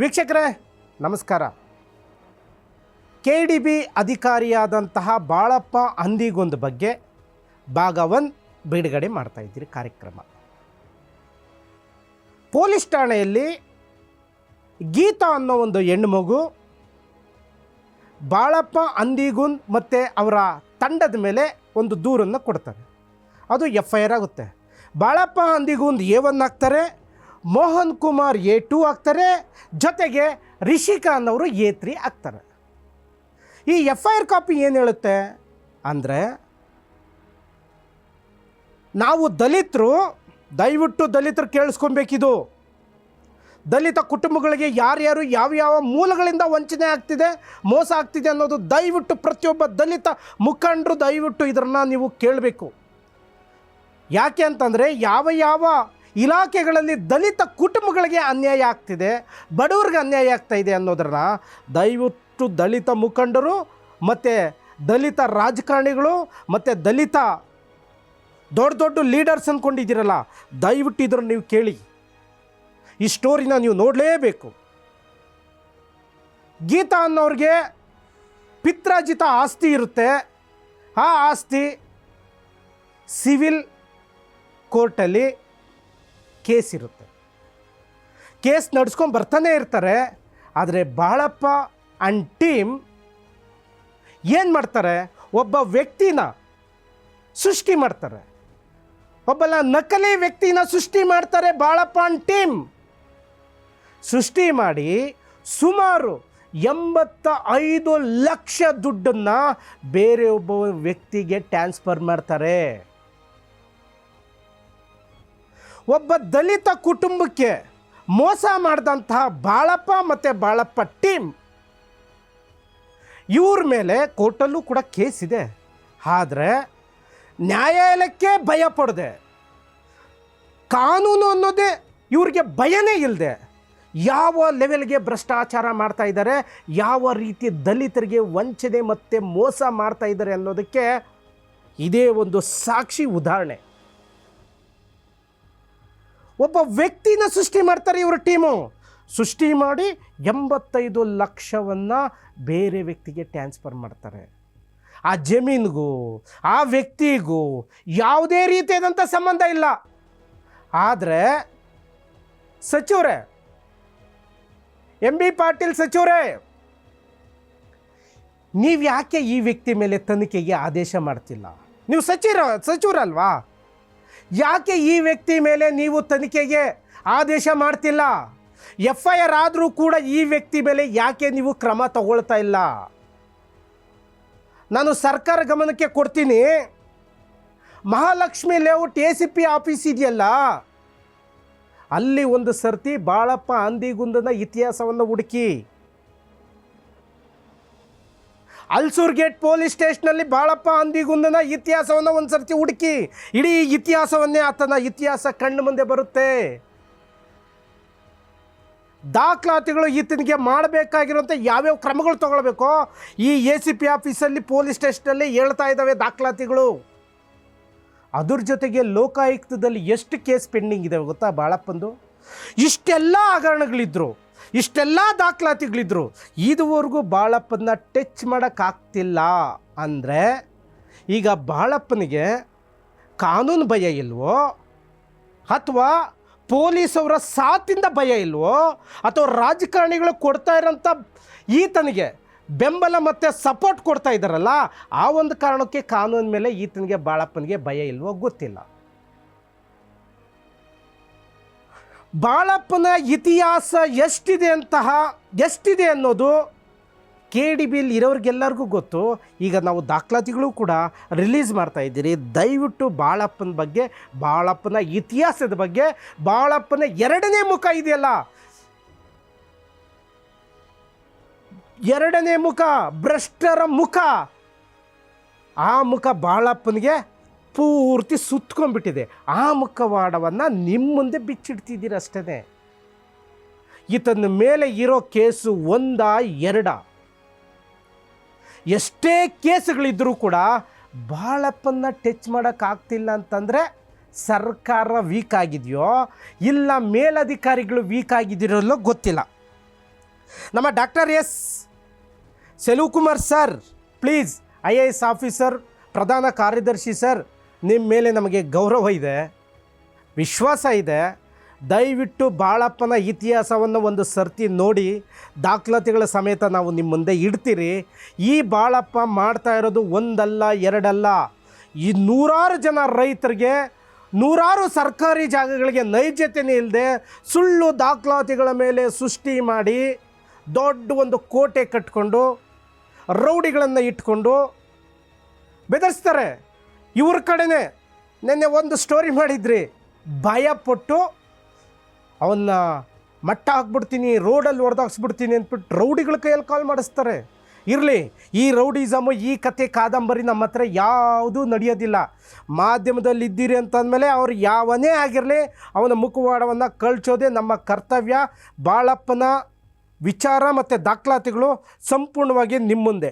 ವೀಕ್ಷಕರೇ, ನಮಸ್ಕಾರ. K D B ಅಧಿಕಾರಿಯಾದಂತಹ ಬಾಳಪ್ಪ ಹಂದಿಗೊಂದು ಬಗ್ಗೆ ಭಾಗ ಒನ್ ಬಿಡುಗಡೆ ಮಾಡ್ತಾ ಇದ್ದೀರಿ ಕಾರ್ಯಕ್ರಮ. ಪೊಲೀಸ್ ಠಾಣೆಯಲ್ಲಿ ಗೀತಾ ಅನ್ನೋ ಒಂದು ಹೆಣ್ಣು ಮಗು ಬಾಳಪ್ಪ ಅಂದಿಗುಂದ್ ಮತ್ತು ಅವರ ತಂಡದ ಮೇಲೆ ಒಂದು ದೂರನ್ನು ಕೊಡ್ತಾರೆ. ಅದು ಎಫ್ ಐ ಆರ್ ಆಗುತ್ತೆ. ಬಾಳಪ್ಪ ಅಂದಿಗುಂದ್ ಎ ಒನ್ ಆಗ್ತಾರೆ ಮೋಹನ್ ಕುಮಾರ್ ಎ ಟು ಆಗ್ತಾರೆ, ಜೊತೆಗೆ ರಿಷಿಕಾ ಅವರು ಎ ತ್ರೀ ಆಗ್ತಾರೆ. ಈ ಎಫ್ ಐ ಆರ್ ಕಾಪಿ ಏನು ಹೇಳುತ್ತೆ ಅಂದರೆ, ನಾವು ದಲಿತರು, ದಯವಿಟ್ಟು ದಲಿತರು ಕೇಳಿಸ್ಕೊಬೇಕಿದು. ದಲಿತ ಕುಟುಂಬಗಳಿಗೆ ಯಾರ್ಯಾರು ಯಾವ್ಯಾವ ಮೂಲಗಳಿಂದ ವಂಚನೆ ಆಗ್ತಿದೆ, ಮೋಸ ಆಗ್ತಿದೆ ಅನ್ನೋದು ದಯವಿಟ್ಟು ಪ್ರತಿಯೊಬ್ಬ ದಲಿತ ಮುಖಂಡರು ದಯವಿಟ್ಟು ಇದನ್ನು ನೀವು ಕೇಳಬೇಕು. ಯಾಕೆ ಅಂತಂದರೆ, ಯಾವ ಯಾವ ಇಲಾಖೆಗಳಲ್ಲಿ ದಲಿತ ಕುಟುಂಬಗಳಿಗೆ ಅನ್ಯಾಯ ಆಗ್ತಿದೆ, ಬಡವ್ರಿಗೆ ಅನ್ಯಾಯ ಆಗ್ತಾ ಇದೆ ಅನ್ನೋದ್ರನ್ನ ದಯವಿಟ್ಟು ದಲಿತ ಮುಖಂಡರು ಮತ್ತು ದಲಿತ ರಾಜಕಾರಣಿಗಳು ಮತ್ತು ದಲಿತ ದೊಡ್ಡ ದೊಡ್ಡ ಲೀಡರ್ಸ್ ಅಂದ್ಕೊಂಡಿದ್ದೀರಲ್ಲ ದಯವಿಟ್ಟು ಇದ್ರ ನೀವು ಕೇಳಿ. ಈ ಸ್ಟೋರಿನ ನೀವು ನೋಡಲೇಬೇಕು. ಗೀತಾ ಅನ್ನೋರಿಗೆ ಪಿತ್ರಾಜಿತ ಆಸ್ತಿ ಇರುತ್ತೆ. ಆ ಆಸ್ತಿ ಸಿವಿಲ್ ಕೋರ್ಟಲ್ಲಿ ಕೇಸ್ ಇರುತ್ತೆ. ಕೇಸ್ ನಡೆಸ್ಕೊಂಡು ಬರ್ತಾನೆ ಇರ್ತಾರೆ, ಆದರೆ ಬಾಳಪ್ಪ ಆ್ಯಂಡ್ ಟೀಮ್ ಏನು ಮಾಡ್ತಾರೆ? ಒಬ್ಬ ವ್ಯಕ್ತಿನ ಸೃಷ್ಟಿ ಮಾಡ್ತಾರೆ. ಒಬ್ಬಲ್ಲ ನಕಲಿ ವ್ಯಕ್ತಿನ ಸೃಷ್ಟಿ ಮಾಡ್ತಾರೆ ಬಾಳಪ್ಪ ಆ್ಯಂಡ್ ಟೀಮ್ ಸೃಷ್ಟಿ ಮಾಡಿ ಸುಮಾರು ಎಂಬತ್ತ ಐದು ಲಕ್ಷ ದುಡ್ಡನ್ನು ಬೇರೆ ಒಬ್ಬ ವ್ಯಕ್ತಿಗೆ ಟ್ರಾನ್ಸ್ಫರ್ ಮಾಡ್ತಾರೆ. ಒಬ್ಬ ದಲಿತ ಕುಟುಂಬಕ್ಕೆ ಮೋಸ ಮಾಡಿದಂತಹ ಬಾಳಪ್ಪ ಮತ್ತು ಬಾಳಪ್ಪ ಟೀಮ್, ಇವ್ರ ಮೇಲೆ ಕೋರ್ಟಲ್ಲೂ ಕೂಡ ಕೇಸ್ ಇದೆ. ಆದರೆ ನ್ಯಾಯಾಲಯಕ್ಕೆ ಭಯ ಪಡದೆ. ಕಾನೂನು ಅನ್ನೋದೇ ಇವ್ರಿಗೆ ಭಯನೇ ಇಲ್ಲದೆ ಯಾವ ಲೆವೆಲ್ಗೆ ಭ್ರಷ್ಟಾಚಾರ ಮಾಡ್ತಾ ಇದ್ದಾರೆ, ಯಾವ ರೀತಿ ದಲಿತರಿಗೆ ವಂಚನೆ ಮತ್ತು ಮೋಸ ಮಾಡ್ತಾ ಇದ್ದಾರೆ ಅನ್ನೋದಕ್ಕೆ ಇದೇ ಒಂದು ಸಾಕ್ಷಿ ಉದಾಹರಣೆ. ಒಬ್ಬ ವ್ಯಕ್ತಿನ ಸೃಷ್ಟಿ ಮಾಡ್ತಾರೆ ಇವರ ಟೀಮು. ಸೃಷ್ಟಿ ಮಾಡಿ ಎಂಬತ್ತೈದು ಲಕ್ಷವನ್ನು ಬೇರೆ ವ್ಯಕ್ತಿಗೆ ಟ್ರಾನ್ಸ್ಫರ್ ಮಾಡ್ತಾರೆ. ಆ ಜಮೀನಿಗೂ, ಆ ವ್ಯಕ್ತಿಗೂ ಯಾವುದೇ ರೀತಿಯಾದಂಥ ಸಂಬಂಧ ಇಲ್ಲ. ಆದರೆ ಸಚಿವರೇ, ಎಂ ಬಿ ಪಾಟೀಲ್ ಸಚಿವರೇ ನೀವು ಯಾಕೆ ಈ ವ್ಯಕ್ತಿ ಮೇಲೆ ತನಿಖೆಗೆ ಆದೇಶ ಮಾಡ್ತಿಲ್ಲ? ನೀವು ಸಚಿವ ಸಚಿವರಲ್ವಾ? ಯಾಕೆ ಈ ವ್ಯಕ್ತಿ ಮೇಲೆ ನೀವು ತನಿಖೆಗೆ ಆದೇಶ ಮಾಡ್ತಿಲ್ಲ? ಎಫ್ ಐ ಆರ್ ಆದರೂ ಕೂಡ ಈ ವ್ಯಕ್ತಿ ಮೇಲೆ ಯಾಕೆ ನೀವು ಕ್ರಮ ತಗೊಳ್ತಾ ಇಲ್ಲ? ನಾನು ಸರ್ಕಾರ ಗಮನಕ್ಕೆ ಕೊಡ್ತೀನಿ. Mahalakshmi layout A C P office ಇದೆಯಲ್ಲ? ಅಲ್ಲಿ ಒಂದು ಸರ್ತಿ ಬಾಳಪ್ಪ ಅಂದಿಗುಂದನ ಇತಿಹಾಸವನ್ನು ಹುಡುಕಿ. ಅಲ್ಸೂರ್ ಗೇಟ್ ಪೊಲೀಸ್ ಸ್ಟೇಷನಲ್ಲಿ ಬಾಳಪ್ಪ ಅಂದಿಗುಂದನ ಇತಿಹಾಸವನ್ನು ಒಂದು ಸರ್ತಿ ಹುಡುಕಿ. ಇಡೀ ಇತಿಹಾಸವನ್ನೇ ಆತನ ಇತಿಹಾಸ ಕಣ್ಣು ಮುಂದೆ ಬರುತ್ತೆ. ದಾಖಲಾತಿಗಳು ಈತನಿಗೆ ಮಾಡಬೇಕಾಗಿರುವಂಥ ಯಾವ್ಯಾವ ಕ್ರಮಗಳು ತಗೊಳ್ಬೇಕೋ? ಈ ಎ ಸಿ ಪಿ ಆಫೀಸಲ್ಲಿ ಪೊಲೀಸ್ ಸ್ಟೇಷನಲ್ಲಿ ಹೇಳ್ತಾ ಇದ್ದಾವೆ ದಾಖಲಾತಿಗಳು. ಅದ್ರ ಜೊತೆಗೆ ಲೋಕಾಯುಕ್ತದಲ್ಲಿ ಎಷ್ಟು ಕೇಸ್ ಪೆಂಡಿಂಗ್ ಇದಾವೆ ಗೊತ್ತಾ ಬಾಳಪ್ಪಂದು? ಇಷ್ಟೆಲ್ಲ ಹಗರಣಗಳಿದ್ರು. ಇಷ್ಟೆಲ್ಲ ದಾಖಲಾತಿಗಳಿದ್ರು, ಇದುವರೆಗೂ ಬಾಳಪ್ಪನ ಟಚ್ ಮಾಡೋಕ್ಕಾಗ್ತಿಲ್ಲ ಅಂದರೆ ಈಗ ಬಾಳಪ್ಪನಿಗೆ ಕಾನೂನು ಭಯ ಇಲ್ವೋ? ಅಥವಾ ಪೊಲೀಸವರ ಸಾತಿಂದ ಭಯ ಇಲ್ವೋ? ಅಥವಾ ರಾಜಕಾರಣಿಗಳು ಕೊಡ್ತಾ ಇರೋಂಥ ಈತನಿಗೆ ಬೆಂಬಲ ಮತ್ತು ಸಪೋರ್ಟ್ ಕೊಡ್ತಾ ಇದ್ದಾರಲ್ಲ, ಆ ಒಂದು ಕಾರಣಕ್ಕೆ ಕಾನೂನು ಮೇಲೆ ಈತನಿಗೆ ಬಾಳಪ್ಪನಿಗೆ ಭಯ ಇಲ್ವೋ ಗೊತ್ತಿಲ್ಲ. ಬಾಳಪ್ಪನ ಇತಿಹಾಸ ಎಷ್ಟಿದೆ ಅಂತಹ, ಎಷ್ಟಿದೆ ಅನ್ನೋದು ಕೆ ಡಿ ಬಿಲ್ ಇರೋರಿಗೆಲ್ಲರಿಗೂ ಗೊತ್ತು. ಈಗ ನಾವು ದಾಖಲಾತಿಗಳು ಕೂಡ ರಿಲೀಸ್ ಮಾಡ್ತಾ ಇದ್ದೀರಿ. ದಯವಿಟ್ಟು ಬಾಳಪ್ಪನ ಬಗ್ಗೆ, ಬಾಳಪ್ಪನ ಇತಿಹಾಸದ ಬಗ್ಗೆ, ಬಾಳಪ್ಪನ ಎರಡನೇ ಮುಖ ಇದೆಯಲ್ಲ? ಎರಡನೇ ಮುಖ, ಭ್ರಷ್ಟರ ಮುಖ. ಆ ಮುಖ ಬಾಳಪ್ಪನಿಗೆ ಪೂರ್ತಿ ಸುತ್ಕೊಂಡ್ಬಿಟ್ಟಿದೆ. ಆ ಮುಖವಾಡವನ್ನು ನಿಮ್ಮ ಮುಂದೆ ಬಿಚ್ಚಿಡ್ತಿದ್ದೀರಷ್ಟೇ ಈತನ ಮೇಲೆ ಇರೋ ಕೇಸು ಒಂದ ಎರಡ. ಎಷ್ಟೇ ಕೇಸುಗಳಿದ್ದರೂ ಕೂಡ ಬಾಳಪ್ಪನ್ನ ಟಚ್ ಮಾಡೋಕ್ಕಾಗ್ತಿಲ್ಲ ಅಂತಂದರೆ ಸರ್ಕಾರ ವೀಕ್ ಆಗಿದೆಯೋ, ಇಲ್ಲ ಮೇಲಧಿಕಾರಿಗಳು ವೀಕ್ ಆಗಿದ್ದಿರಲ್ಲೋ ಗೊತ್ತಿಲ್ಲ. ನಮ್ಮ doctor S. Selukumar sir, please, I A S officer, ಪ್ರಧಾನ ಕಾರ್ಯದರ್ಶಿ ಸರ್ ನಿಮ್ಮ ಮೇಲೆ ನಮಗೆ ಗೌರವ ಇದೆ, ವಿಶ್ವಾಸ ಇದೆ. ದಯವಿಟ್ಟು ಬಾಳಪ್ಪನ ಇತಿಹಾಸವನ್ನು ಒಂದು ಸರ್ತಿ ನೋಡಿ, ದಾಖಲಾತಿಗಳ ಸಮೇತ ನಾವು ನಿಮ್ಮ ಮುಂದೆ ಇಡ್ತೀರಿ. ಈ ಬಾಳಪ್ಪ ಮಾಡ್ತಾ ಇರೋದು ಒಂದಲ್ಲ, ಎರಡಲ್ಲ. ಈ ನೂರಾರು ಜನ ರೈತರಿಗೆ, ನೂರಾರು ಸರ್ಕಾರಿ ಜಾಗಗಳಿಗೆ ನೈಜತೆನೇ ಇಲ್ಲದೆ ಸುಳ್ಳು ದಾಖಲಾತಿಗಳ ಮೇಲೆ ಸೃಷ್ಟಿ ಮಾಡಿ, ದೊಡ್ಡ ಒಂದು ಕೋಟೆ ಕಟ್ಕೊಂಡು, ರೌಡಿಗಳನ್ನು ಇಟ್ಕೊಂಡು ಬೆದರಿಸ್ತಾರೆ. ಇವ್ರ ಕಡೆನೇ ನಿನ್ನೆ ಒಂದು ಸ್ಟೋರಿ ಮಾಡಿದ್ರಿ. ಭಯಪಟ್ಟು ಅವನ್ನ ಮಟ್ಟ ಹಾಕ್ಬಿಡ್ತೀನಿ ರೋಡಲ್ಲಿ ಹೊಡೆದಾಕ್ಸ್ಬಿಡ್ತೀನಿ ಅಂದ್ಬಿಟ್ಟು ರೌಡಿಗಳ ಕೈಯಲ್ಲಿ ಕಾಲ್ ಮಾಡಿಸ್ತಾರೆ. ಇರಲಿ, ಈ ರೌಡಿಸಮು ಈ ಕತೆ ಕಾದಂಬರಿ ನಮ್ಮ ಹತ್ರ ಯಾವುದೂ ನಡೆಯೋದಿಲ್ಲ. ಮಾಧ್ಯಮದಲ್ಲಿ ಇದ್ದೀರಿ ಅಂತಂದಮೇಲೆ ಅವ್ರು ಯಾವನೇ ಆಗಿರಲಿ, ಅವನ ಮುಖವಾಡವನ್ನು ಕಳಿಸೋದೇ ನಮ್ಮ ಕರ್ತವ್ಯ. ಬಾಳಪ್ಪನ ವಿಚಾರ ಮತ್ತು ದಾಖಲಾತಿಗಳು ಸಂಪೂರ್ಣವಾಗಿ ನಿಮ್ಮ ಮುಂದೆ